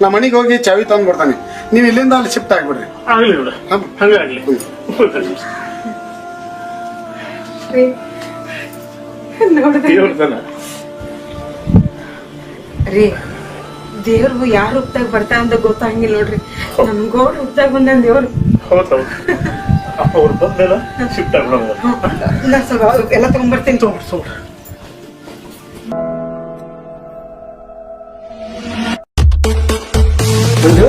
ನಾ ಮನೆಗೆ ಹೋಗಿ ಚಾವಿ ತಂದು ಬರ್ತಾನೆ ನೀವು ಇಲ್ಲಿಂದ ಅಲ್ಲಿ ಶಿಫ್ಟ್ ಆಗ್ಬಿಡ್ರಿ. ಆಗ್ಲಿ ಹ್ಮ್. ಹಂಗಾಗ್ಲಿ ದೇವ್ರ ರೀ ದೇವ್ರಿಗೂ ಯಾರ ರೂಪದಾಗ ಬರ್ತಾ ಅಂತ ಗೊತ್ತಾಗಿಲ್ಲ ನೋಡ್ರಿ. ನಮ್ ಗೌಡ ರೂಪದಾಗ ಬಂದ ದೇವ್ರು. ಅವ್ರು ಬಂದೆಲ್ಲ ಶಿಫ್ಟ್ ಆಗ್ಬಿಡೋದು. ಎಲ್ಲ ತಗೊಂಡ್ಬರ್ತೀನಿ ಸೋಮ್ರಿ ಮಂಜು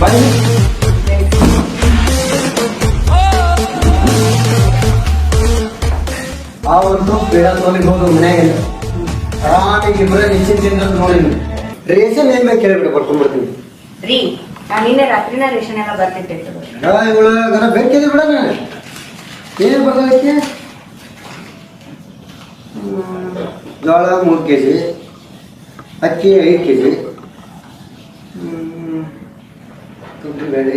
ಬನ್ನಿ. ಒಂದು ಬೇಡ ತೋಲಿಗೆ ಹೋದ್ರು ಮನ್ಯಾಗ ಆರಾಮಾಗಿ ಇಬ್ಬರೇ ನಿಶ್ಚಿಂತೆಯಿಂದ ನೋಡಿ ರೇಷನ್ ಏನ್ ಬೇಕು ಕೇಳಿಬಿಟ್ಟು ಬರ್ಕೊಂಡ್ಬಿಡ್ತೀನಿ ರೀ ನಾನ್ ನಿನ್ನೆ ರಾತ್ರಿನ ರೇಷನ್ ಎಲ್ಲ ಬರ್ತಿದ್ದೆ ತಗೋರಿ. ಇವಳು ಗನ ಬೇಕಿದೆ ಬಿಡ ಏನು ಬರ್ದಕ್ಕೆ ಜೋಳ ಮೂರು ಕೆ ಜಿ ಅಕ್ಕಿ ಐದು ಕೆ ಜಿ ಬೇಳೆ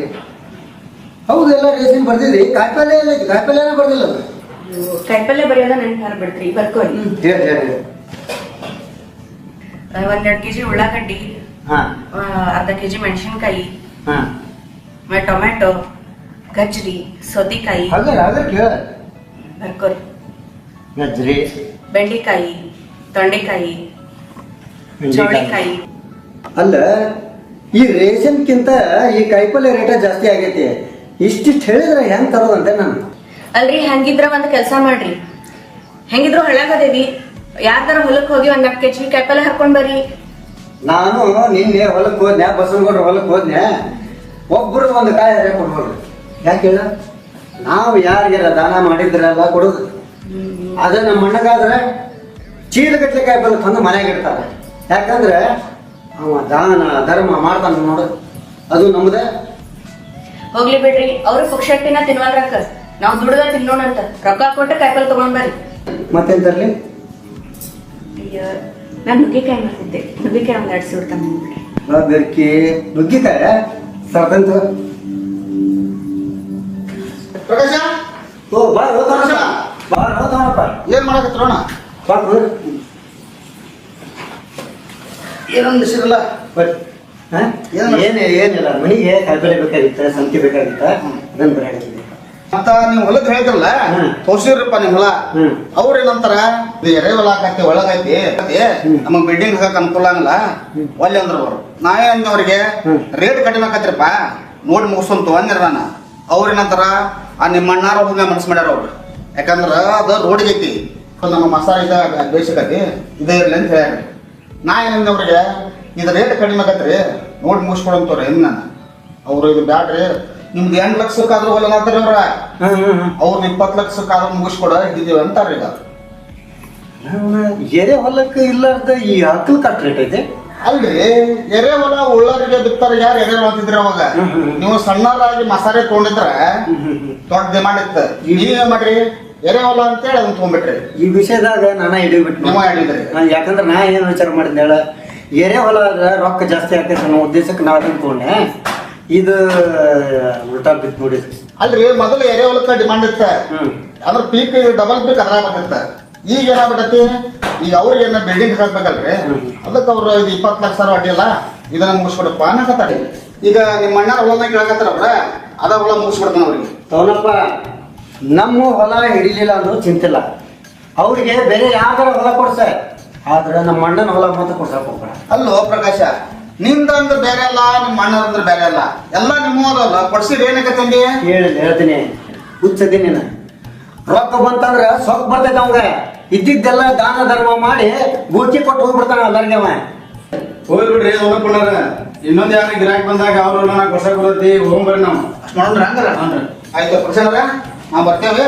ಹೌದು ಎಲ್ಲ ರೇಷನ್ ಬರ್ತಿದ್ರಿ ಕಾಯಿಪಲ್ಲೆ ಎಲ್ಲ ಐತಿ. ಕಾಯಿಪಲ್ಲೆನೇ ಬರ್ದಿಲ್ಲ ಅದು. ಕಾಯಿಪಲ್ಲೆ ಬರೆಯೋದ ನನ್ಗೆ ಹಾರ ಬಿಡ್ತ್ರಿ? ಬರ್ಕೋರಿ ಹೇಳಿ ಹೇಳಿ ಆ, ಒಂದೆರಡು ಕೆಜಿ ಉಳ್ಳಾಗಡ್ಡಿ ಹಾಂ. ಆ, ಅರ್ಧ ಕೆಜಿ ಮೆಣಸಿನ್ಕಾಯಿ ಹಾಂ. ಆಮೇಲೆ ಟೊಮೆಟೊ ಗಜ್ರಿ ಸೌತೆಕಾಯಿ ಹಾಗೆ ಹಾಗೆ ಕೇಳ. ಬರ್ಕೋರಿ ಗಜ್ರಿ ಬೆಂಡೆಕಾಯಿ ತೊಂಡೆಕಾಯಿ ಚೌಳಿಕಾಯಿ. ಅಲ್ಲ ಈ ರೇಷನ್ಕಿಂತ ಈ ಕಾಯಿಪಲ್ಲೆ ರೇಟ ಜಾಸ್ತಿ ಆಗೈತಿ. ಇಷ್ಟಿಷ್ಟು ಹೇಳಿದ್ರೆ ಹೆಂಗ್ ತರೋದಂತೆ ನಾನು? ಅಲ್ರಿ ಹಂಗಿದ್ರ ಒಂದ್ ಕೆಲಸ ಮಾಡ್ರಿ. ಹೆಂಗಿದ್ರು ಹಳ್ಳಾಗದೇವಿ. ಯಾರ್ದಾರ ಹೊಲಕ್ ಹೋಗಿ ಒಂದ್ ನಾಲ್ಕು ಕೆಜಿ ಕಾಯಿಪಲ್ಲೆ ಹರ್ಕೊಂಡ್ ಬರ್ರಿ. ನಾನು ನಿನ್ನೆ ಹೊಲಕ್ಕೆ ಹೋದ್ನೆ ಬಸವನಗೌಡ್ರ ಹೊಲಕ್ಕೆ ಹೋದ್ನೆ. ಒಬ್ರು ಒಂದು ಕಾಯಿ ಹರೇ ಕೊಡ್ಬೋದು ಯಾಕೆ ಹೇಳ? ನಾವು ಯಾರಿಗೆಲ್ಲ ದಾನ ಮಾಡಿದ್ರಲ್ಲ ಕೊಡೋದು. ಅದ ನಮ್ಮ ಮಣ್ಣಗಾದ್ರೆ ಚೀಲಗಟ್ಲೆ ಕಾಯಿ ತಂದು ಮನೆಯಾಗ ಇಡ್ತಾರೆ. ಯಾಕಂದ್ರೆ ಅವ ದಾನ ಧರ್ಮ ಮಾಡ್ತಾನ ನೋಡು. ಅದು ನಮ್ದೆ. ಹೋಗ್ಲಿ ಬಿಡ್ರಿ ಅವ್ರ ಪುಕ್ಷಟ್ಟಿನ ತಿನ್ವಲ್ರಕ್ಕ ನಾವ್ ದುಡ್ದ ತಿನ್ನೋಣಂತ ರೊಕ್ಕ ಕೊಟ್ಟು ಕಾಯಿಪಲ್ಲೆ ತಗೊಂಡ್ ಬರ್ರಿ. ಮತ್ತೇನ್ ತರ್ಲಿ? ನಾನು ನಾನ್ ನುಗ್ಗೆಕಾಯಿ ಮಾಡ್ತಿದ್ದೆ. ನುಗ್ಗಿಕಾಯಿ ಒಂದ್ ಎರಡು ಸೂಡ್ ತಂದ್ಬಿಡ್ರಿ ಬೆರ್ಕಿ. ನುಗ್ಗಿಕಾಯ? ಸರ್ದಂತ? ಪ್ರಕಾಶ? ಓ ಬಾ ಪ್ರಕಾಶ ಬಾ ಹೋದಪ್ಪ ಏನ್ ಏನು ಬಾ ಹೋಗ್ರಿ. ಏನೊಂದು ಹೆಸರಿಲ್ಲ? ಬರ್ರಿ. ಏನು? ಏನ್ ಏನಿಲ್ಲ ಮನೆಗೆ ಕಾಯಿಪಲ್ಲೆ ಬೇಕಾಗಿತ್ತ ಸಂತಿ ಬೇಕಾಗಿತ್ತ. ಅದನ್ನ ಬರಾಕತ್ತಿದ್ದೆ ಮತ್ತ ನೀವು ಹೊಲದ್ ಹೇಳಿದ್ರಲ್ಲ ಹ್ಮ್. ತೋರ್ಸಿದ್ರಪ್ಪ ನಿಮ್ ಹೊಲ. ಅವ್ರ ಏನಂತಾರ ಎರೆ ಹೊಲ ಆಕತಿ ಒಳಗೈತಿ ಅದೇ ನಮಗ್ ಬಿಲ್ಡಿಂಗ್ ಹಾಕಕ್ ಅನುಕೂಲ ಆಗಲ್ಲ. ಒಲ್ಲೆ ಅಂದ್ರ ಅವ್ರು. ನಾವೇ ಅಂದವ್ರಿಗೆ ಹ್ಮ್. ರೇಟ್ ಕಡಿಮೆ ಆಕತ್ರಿಪ್ಪ. ನೋಡಿ ಮುಗಿಸಂತು ಅಂದಿರ ನಾನು ಅವ್ರ ಏನಂತಾರ ಆ ನಿಮ್ಮ ಅಣ್ಣಾರ ಹೋಗಿ ಮನಸ್ ಮಾಡ್ಯಾರ ಅವ್ರು. ಯಾಕಂದ್ರ ಅದು ರೋಡ್ಗೈತಿ ಐತಿ. ನಮ್ಮ ಮಸಾಲ ಇದ ಬೇಸಿಕತಿ ಇದೇ ಇರ್ಲಿ ಅಂತ ಹೇಳ್ಯಾರ. ನಾ ಏನಂದವ್ರಿಗೆ ಇದು ರೇಟ್ ಕಡಿಮೆ ಆಗತ್ರಿ ನೋಡಿ ಮುಗಿಸ್ಕೊಡಂತವ್ರಿ ಏನ್ ನಾನು? ಅವ್ರು ಇದು ಬ್ಯಾಡ್ರಿ ನಿಮ್ದು ಎಂಟು ಲಕ್ಷಕ್ಕಾದ್ರೂ ಹೊಲ ಮಾಡ್ತಾರೆ ಅವ್ರ? ಅವ್ರು ಇಪ್ಪತ್ತು ಲಕ್ಷಕ್ಕಾದ್ರೂ ಮುಗಿಸ್ಕೊಡ ಹಿಡಿದೀವಿ ಅಂತಾರ ಈಗ. ಎರೆ ಹೊಲಕ್ಕೆ ಇಲ್ಲಾರ್ದ ಈ ಹಕ್ಕಲ್ ಕಟ್ ರೇಟ್ ಐತೆ? ಅಲ್ರಿ ಎರೆ ಹೊಲ ಉಳ್ಳಾರಿಗೆ ಬಿತ್ತಾರ ಯಾರು ಎರೆ ಹೊಲ ಅಂತಿದ್ರಿ ಅವಾಗ. ನೀವು ಸಣ್ಣರಾಗಿ ಮಸಾಲೆ ತಗೊಂಡಿದ್ರೆ ದೊಡ್ಡ ಡಿಮಾಂಡ್ ಇತ್ತು. ನೀವೇನ್ ಮಾಡ್ರಿ? ಎರೆ ಅಂತ ಅಂತೇಳಿ ಅದನ್ನ ತೊಗೊಂಡ್ಬಿಟ್ರಿ. ಈ ವಿಷಯದಾಗ ನಾನ ಹಿಡಿಬಿಟ್ಟು ನಿಮ್ಮ ಹಿಡಿದ್ರಿ. ಯಾಕಂದ್ರೆ ನಾ ಏನ್ ವಿಚಾರ ಮಾಡಿದ್ನ ಹೇಳ? ಎರೆ ಹೊಲ ರೊಕ್ಕ ಜಾಸ್ತಿ ಆಗ್ತೈತೆ ಅನ್ನೋ ಉದ್ದೇಶಕ್ಕೆ ನಾ ಅದನ್ನ ತಗೊಂಡೆ. ಇದು ಉಲ್ಟಾ ಬಿತ್ತು ನೋಡಿ. ಅಲ್ರಿ ಮೊದಲು ಎರೆ ಹೊಲಕ್ಕೆ ಡಿಮಾಂಡ್ ಇತ್ತ. ಅಂದ್ರೆ ಪೀಕ್ ಡಬಲ್ ಪೀಕ್ ಅದ್ರ ಬಂದಿತ್ತ ಈಗ ಏನಾಗ್ಬಿಟ್ಟತಿ ಈಗ ಅವ್ರಿಗೆ ಏನ ಬಿಲ್ಡಿಂಗ್ ಹಾಕ್ಬೇಕಲ್ರಿ ಅದಕ್ಕೆ ಅವ್ರು ಇದು ಇಪ್ಪತ್ತು ಲಕ್ಷ ಸಾವಿರ ಅಡ್ಡಿಲ್ಲ ಇದನ್ನ ಮುಗಿಸ್ಬಿಡಪ್ಪ ಅನ್ನಕತ್ತಾರ. ಈಗ ನಿಮ್ಮ ಅಣ್ಣ ಹೊಲದಾಗ ಹೇಳಕತ್ತಾರ ಅವ್ರ ಅದ ಹೊಲ ಮುಗಿಸ್ಬಿಡ್ತಾನ ಅವ್ರಿಗೆ. ತವನಪ್ಪ ನಮ್ಮ ಹೊಲ ಹಿಡಿಲಿಲ್ಲ ಅಂದ್ರೂ ಚಿಂತಿಲ್ಲ. ಅವ್ರಿಗೆ ಬೇರೆ ಯಾವ್ದಾರ ಹೊಲ ಕೊಡ್ಸ. ಆದ್ರೆ ನಮ್ಮ ಅಣ್ಣನ ಹೊಲ ಮಾತ್ರ ಕೊಡ್ಸಕ್ ಹೋಗ್ಬೇಡ. ಅಲ್ಲೋ ಪ್ರಕಾಶ ನಿಂದ ಅಂದ್ರೆ ಬೇರೆ ಅಲ್ಲ ನಿಮ್ಮ ಅಣ್ಣ ಅಂದ್ರೆ ಬೇರೆ ಅಲ್ಲ. ಎಲ್ಲ ನಿಮ್ಮದಲ್ಲ ಕೊಡ್ಸಿದ್ ಏನಕ್ಕಂದಿ ಹೇಳಿ ಹೇಳ್ತೀನಿ. ಹುಚ್ಚದಿ ನೀನು. ರೊಕ್ಕ ಬಂತಂದ್ರ ಸೊಕ್ ಬರ್ತೈತೆ ಅವಂಗ. ಇದ್ದಿದ್ದೆಲ್ಲ ದಾನ ಧರ್ಮ ಮಾಡಿ ಬೂಚಿ ಕೊಟ್ಟು ಹೋಗ್ಬಿಡ್ತಾನ ಎಲ್ಲರಿಗೆ ಅವ. ಹೋಗ್ಲಿ ಬಿಡ್ರಿ ಹೋಗ್ಕೊಂಡಾರ ಇನ್ನೊಂದ್ ಯಾರು ಗಿರಾಕ್ ಬಂದಾಗ ಅವ್ರ ಕೊಡ್ಸಕ್ ಬರತ್ತಿ ಹೋಗ್ಬರ್ರಿ ನಾವು. ಅಷ್ಟ್ ಮಾಡೋಣ್ರ ಹಂಗಾರ. ಆಯ್ತು ಪ್ರಕಾಶ್ ನಾವು ಬರ್ತೇವೆ.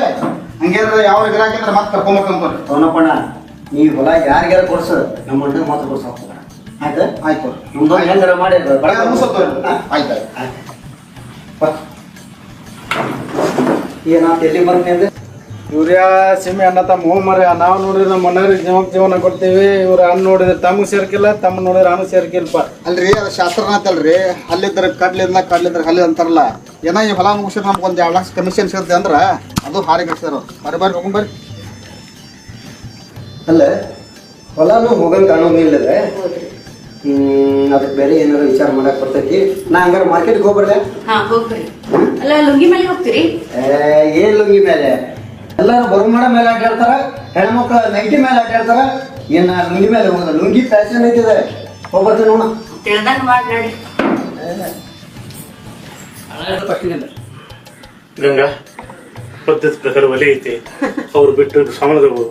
ಹಂಗೇನಾರ ಯಾವ ಗಿರಾಕಿದ್ರೆ ಮತ್ತೆ ಕರ್ಕೊಂಬರ್ಕೊಂಬರ್ರಿ ತವನಪ್ಪಣ್ಣ ನೀ ಹೊಲ ಯಾರಿಗಾರ ಕೊಡ್ಸು ನಮ್ಮ ಅಣ್ಣ ಮಾತ್ರ ಕೊಡ್ಸ ಆಯ್ತು? ಆಯ್ತು ನಮ್ದು ಹೆಂಗಾರ ಮಾಡಿ ಬಡ ಆಯ್ತು ಆಯ್ತು. ಏನಾತ ಎಲ್ಲಿ ಬರ್ತೀನಿ ಅಂದ್ರೆ ಇವ್ರ ಸಿಮೆ ಅಣ್ಣ ತಮ್ಮ ಹೋಮ್ ಮರ ನಾವು ನೋಡಿದ್ರೆ ನಮ್ಮ ಮನೆಯವ್ರಿಗೆ ಜೀವಕ್ಕೆ ಜೀವನ ಕೊಡ್ತೀವಿ. ಇವ್ರ ಅನ್ನ ನೋಡಿದ್ರೆ ತಮ್ಗೆ ಸೇರ್ಕಿಲ್ಲ ತಮ್ಮ ನೋಡಿದ್ರೆ ಅಣ್ಣ ಸೇರ್ಕಿಲ್ಪ. ಅಲ್ರಿ ಅದು ಶಾಸ್ತ್ರನ ಅಂತಲ್ರಿ. ಅಲ್ಲಿದ್ರ ಕಡ್ಲಿಂದ ಕಡ್ಲಿದ್ರ ಹಲ್ಲಿ ಅಂತಾರಲ್ಲ. ಏನೋ ಈ ಹೊಲ ಮುಗಿಸಿದ್ರೆ ನಮ್ಗೆ ಒಂದು ಎರಡು ಲಕ್ಷ ಕಮಿಷನ್ ಸಿಗುತ್ತೆ ಅಂದ್ರ ಅದು ಹಾರಿ ಕಟ್ಸಿದಾರ ಬರ್ರಿ ಬರ್ರಿ ಹೋಗ್ಕೊಂಡ್ ಬರ್ರಿ. ಅಲ್ಲ ಹೊಲನೂ ಹೋಗಂಗ್ ಕಾಣೋದಿಲ್ಲ ಹ್ಮ್ ಅದಕ್ಕೆ ಬೇರೆ ಏನಾದ್ರು ವಿಚಾರ ಮಾಡಕ್ ಬರ್ತೈತಿ? ನಾ ಹಂಗಾರ ಮಾರ್ಕೆಟ್ಗೆ ಹೋಗ್ಬರ್ಲೆ? ಹಾ ಹೋಗ್ಬರಿ ಅಲ್ಲ ಲುಂಗಿ ಮೇಲೆ ಹೋಗ್ತೀರಿ? ಏ, ಏನ್ ಲುಂಗಿ ಮೇಲೆ? ಎಲ್ಲರೂ ಬರುಮಡ ಮೇಲೆ ಆಟಾಡ್ತಾರ ಹೆಣ್ಮಕ್ಳು ನೈಟಿ ಮೇಲೆ ಆಟಾಡ್ತಾರ ಏನ್ ಲುಂಗಿ ಮೇಲೆ ಹೋಗೋದು ಲುಂಗಿ ಫ್ಯಾಷನ್ ಐತಿದೆ ಹೋಗ್ಬರ್ತೀನಿ ನೋಡ ತಿಳ್ದಂಗ್ ಮಾಡಿ ನೋಡಿ. ಗಂಗಾ ಪದ್ಧತಿ ಪ್ರಕಾರ ಒಲೆ ಐತಿ. ಅವ್ರು ಬಿಟ್ಟು ಸಾಮಾನದವು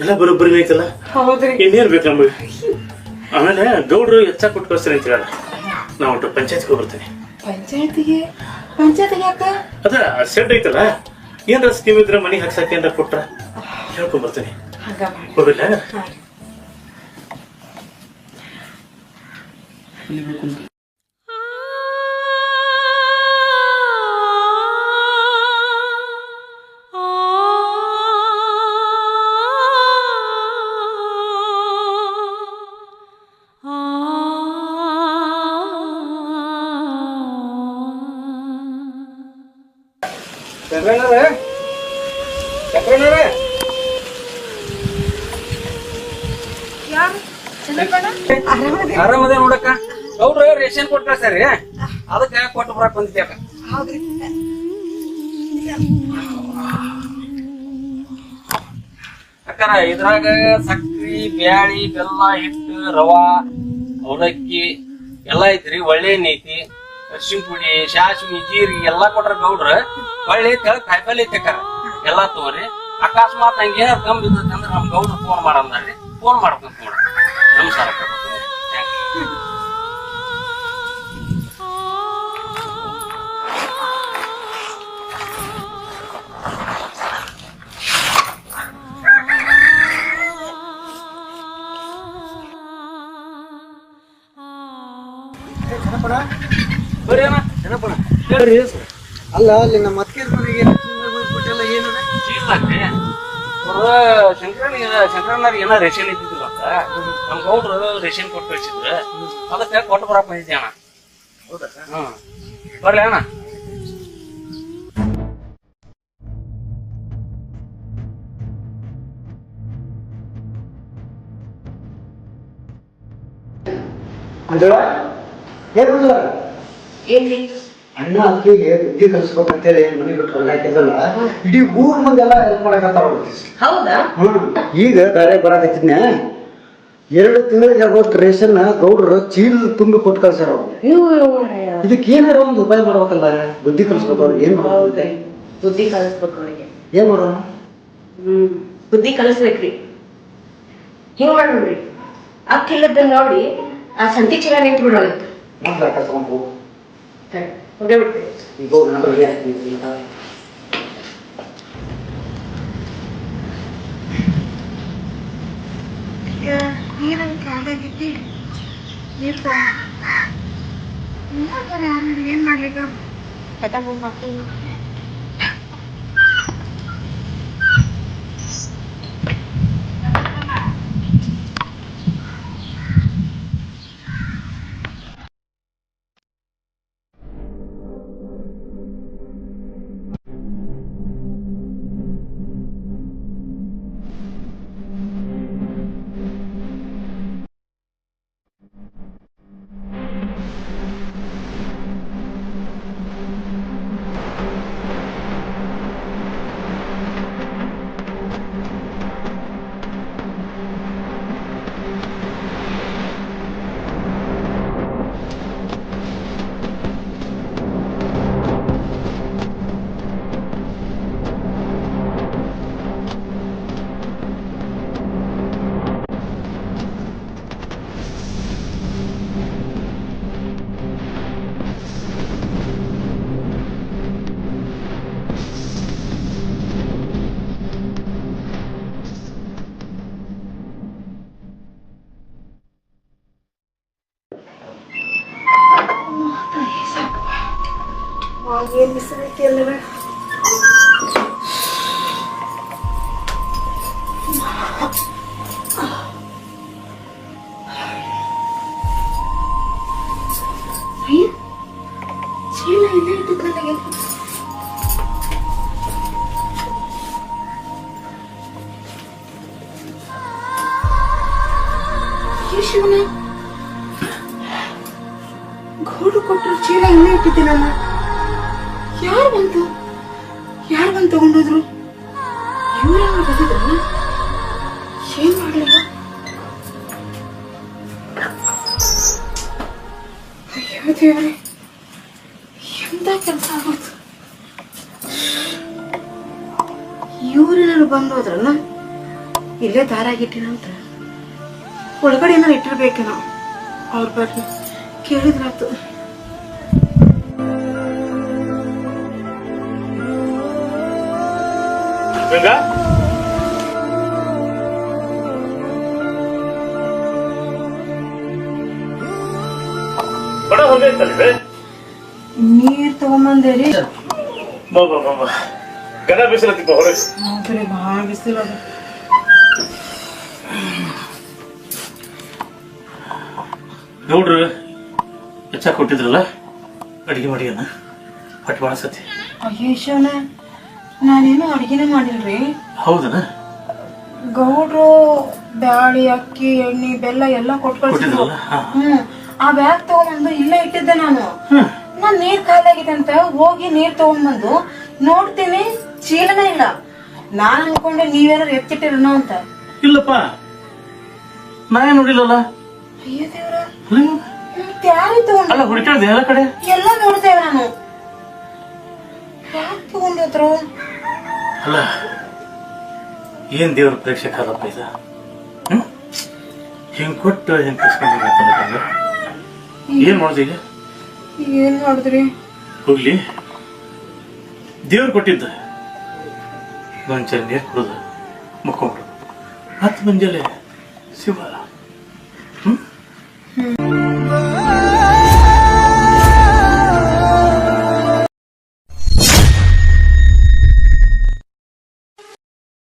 ಎಲ್ಲ ಬರೋಬ್ಬರಿ ಐತಲ್ಲ? ಇನ್ನೇನ್ ಬೇಕು ನಮಗೆ? ಆಮೇಲೆ ಗೌಡ್ರು ಹೆಚ್ಚ ಕೊಟ್ಟು ಕಳಿಸ್ತೀನಿ ಅಂತ ಹೇಳ ನಾವು ಒಟ್ಟು ಪಂಚಾಯತ್ಗೆ ಹೋಗ್ಬರ್ತೀನಿ. ಪಂಚಾಯತಿಗೆ? ಪಂಚಾಯತಿಗೆ ಅದ ಸೆಡ್ ಐತಲ್ಲ? ಏನ್ರ ಸ್ಕೀಮ್ ಇದ್ರೆ ಮನಿ ಹಾಕ್ಸಕ್ಕೆ ಏನಾರ ಕೊಟ್ರ? ಹೇಳ್ಕೊಂಡ್ ಬರ್ತೀನಿ. ಹೋಗಿಲ್ಲ ಆರಾಮದ ನೋಡಕ್ಕ. ಅವ್ರು ರೇಷನ್ ಕೊಟ್ರ ಸರಿ ಅದಕ್ಕೆ ಕೊಟ್ಟು ಬರಕ್ ಬಂದಿದ್ದೆ ಅಕ್ಕ. ಅಕ್ಕಾರ ಇದ್ರಾಗ ಸಕ್ರಿ ಬ್ಯಾಳಿ ಬೆಲ್ಲ ಹಿಟ್ಟು ರವಾ ಅವಲಕ್ಕಿ ಎಲ್ಲ ಐತ್ರಿ ಒಳ್ಳೆ ನೀತಿ. ಐತಿ ಅರ್ಶಿನ ಪುಡಿ ಸಾಸ್ವಿ ಜೀರಿಗೆ ಎಲ್ಲಾ ಕೊಟ್ರ ಗೌಡ್ರ ಹೊಳ್ಳಿ ತೆಳಗ್ ಕಾಯಿಪಲ್ಲೆ ಐತಿ ಅಕ್ಕಾರ ಎಲ್ಲಾ ತಗೋರಿ. ಅಕಸ್ಮಾತ್ ನಂಗೆ ಏನಾರ ಕಮ್ಮಿ ಇದ್ದತ್ತಂದ್ರ ನಮ್ ಗೌಡ್ರ ಫೋನ್ ಮಾಡಂದ್ರಿ ಫೋನ್ ಮಾಡ್ಕೊಂತ ನೋಡ್ರಿ ನಮಸ್ಕಾರ. ಹೇಳ್ರಿ ಅಲ್ಲ ಅಲ್ಲಿ ನಮ್ಮ ಅತ್ತಿಗೆ ಮನೆಗೆ ಕೊಟ್ಟೆಲ್ಲ ಏನು? ಚೀಲ್ದಾಗ್ರಿ ಅವ್ರ ಶಂಕರಣ್ಣ ಶಂಕರಣ್ಣರ್ ಏನೋ ರೇಷನ್ ಇದ್ದಿದ್ದಿಲ್ಲ ಅಂತ ನಮ್ ಗೌಡ್ರು ರೇಷನ್ ಕೊಟ್ಟು ಕಳ್ಸಿದ್ರು. ಅದಕ್ಕೆ ಕೊಟ್ಟು ಬರಕ್ ಬಂದಿದ್ದೆ ಅಣ್ಣ. ಹ್ಮ್. ಬರ್ಲಿ ಅಣ್ಣ. ಅಂದ್ರ ಏನಿಲ್ಲ ಏನ್ರಿ ಅಣ್ಣ ಅಕ್ಕಿಗೆ ಬುದ್ಧಿ ಕಲಿಸ್ಬೇಕಂತೇಳಿ ಮನೆ ಬಿಟ್ಟು ಹೊರಗಾಕಿದಲ್ಲ ಇಡೀ ಊರ್ ಮಂದೆಲ್ಲ ಹೆಲ್ಪ್ ಮಾಡಕತ್ತಾವ ಹೌದಾ? ಈಗ ಬೇರೆ ಬರಾಕತ್ತಿದ್ನ ಎರಡು ತಿಂಗಳಿಗೆ ಆಗೋಷ್ಟು ರೇಷನ್ ಗೌಡ್ರು ಚೀಲ ತುಂಬಿ ಕೊಟ್ಟು ಕಳ್ಸ್ಯಾರ ಅವ್ರು. ಇದಕ್ಕೆ ಏನಾರ ಒಂದು ಉಪಾಯ ಮಾಡ್ಬೇಕಲ್ಲ ಬುದ್ಧಿ ಕಲಿಸ್ಬೇಕು ಅವ್ರಿಗೆ ಏನ್ ಮಾಡ್ಬೇಕು? ಬುದ್ಧಿ ಕಲಿಸ್ಬೇಕು ಅವ್ರಿಗೆ. ಏನ್ ಮಾಡೋಣ? ಬುದ್ಧಿ ಕಲಿಸ್ಬೇಕ್ರಿ. ಹಿಂಗ್ ಮಾಡ್ಬಿಡ್ರಿ. ಅಕ್ಕಿಲ್ಲದ ನೋಡಿ ಆ ಸಂತಿ ಚೀಲ ok mình vội nó biểu hiện mình thôi நீரும் கலகிட்டு இருப்போம் என்ன கல்யாணம் ஏன் மழைக்கும் பத்தாம் ಹಾಗೆ ಬಿಸಿಲಿಕ್ಕೆ ಎಲ್ಲವೇ ಚೀಲ ಇಲ್ಲೇ ಇದ್ದು ನನಗೆ ಶಿವನ ಕೊಟ್ಟರು ಚೀಲ ಇಲ್ಲೇ ಇಟ್ಟಿದ್ದೀನಲ್ಲ ಯಾರು ಬಂತು? ಯಾರು ಬಂದು ತಗೊಂಡೋದ್ರು? ಇವ್ರು ಬಂದಿದ್ರು? ಏನ್ ಮಾಡಲಿಲ್ಲ? ಅಯ್ಯೋ ದೇವ್ರೆ, ಎಂತ ಕೆಲಸ ಆಗೋದು ಇವ್ರೇನಾದ್ರು ಬಂದು ಹೋದ್ರಲ್ಲ ಇಲ್ಲೇ ದಾರಾಗಿಟ್ಟಿನಂತ ಒಳಗಡೆ ಏನಾರು ಇಟ್ಟಿರ್ಬೇಕೇನೋ. ಅವ್ರ ಬರ್ರಿ ಕೇಳಿದ್ರಾತು ಗಂಗಾ ಬಡ ನೀರ್ ತಗೊಂಬಂದೇರಿ? ಬಾ ಬಾ ಬಾ ಬಾ. ಗದ ಬಿಸಿಲತ್ತಿಪ್ಪ ಹೊರಗೆ. ಭಾಳ ಬಿಸಿಲು ಅದು. ಹೆಚ್ಚ ಕೊಟ್ಟಿದ್ರಲ್ಲ? ಅಡಿಗೆ ಮಾಡಿ ಹೊಟ್ಟೆ ಭಾಳ ಸತಿ. ಅಯ್ಯೋ ಶಿವನ ನಾನೇನು ಅಡುಗೆನೇ ಮಾಡಿಲ್ರಿ. ಹೌದನ? ಗೌಡ್ರು ಬ್ಯಾಳಿ ಅಕ್ಕಿ ಎಣ್ಣೆ ಬೆಲ್ಲ ಎಲ್ಲ ಕೊಟ್ಕೊಳ್ತಿದ್ರು ಹ್ಮ್. ಆ ಬ್ಯಾಗ್ ತಗೊಂಡ್ಬಂದು ಇಲ್ಲೇ ಇಟ್ಟಿದ್ದೆ ನಾನು. ನಾನು ನಾನ್ ನೀರ್ ಖಾಲಿಯಾಗಿದೆ ಅಂತ ಹೋಗಿ ನೀರ್ ತಗೊಂಡ್ಬಂದು ನೋಡ್ತೀನಿ ಚೀಲನೇ ಇಲ್ಲ. ನಾನ್ ಅನ್ಕೊಂಡೆ ನೀವೇನಾರು ಎತ್ತಿಟ್ಟಿರನೋ ಅಂತ. ಇಲ್ಲಪ್ಪ. ನಾ ಏನ್ ನೋಡಿಲ್ಲಲ್ಲ? ಅಯ್ಯೋ ದೇವ್ರ. ಯಾರು ತಗೊಂಡ್. ಹುಡುಕಾಡ್ದೆ ಎಲ್ಲ ಕಡೆ? ಎಲ್ಲ ನೋಡ್ತೇವೆ ನಾನು. ತಗೊಂಡಿದ್ರು ಅಲ್ಲ ಏನ್ ದೇವ್ರ ಪ್ರೇಕ್ಷಕ ಅದಪ್ಪ ಇದ? ಹ್ಮ್? ಹಿಂಗ್ ಕೊಟ್ಟು ಹೆಂಗ್ ಕಸ್ಕೊಂಡ್ ಏನ್ ಮಾಡೋದು ಈಗ? ಏನ್ ಮಾಡಿದ್ರಿ? ಹೋಗ್ಲಿ. ದೇವ್ರು ಕೊಟ್ಟಿದ್ದ. ಒಂದ್ ಚರ ನೀರು ಕುಡಿದು ಮುಕ್ಕೊಂಡ್ರು ಹತ್ತು ಮುಂಜಾನೆ ಶಿವ.